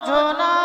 热闹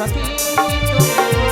সখী তুমি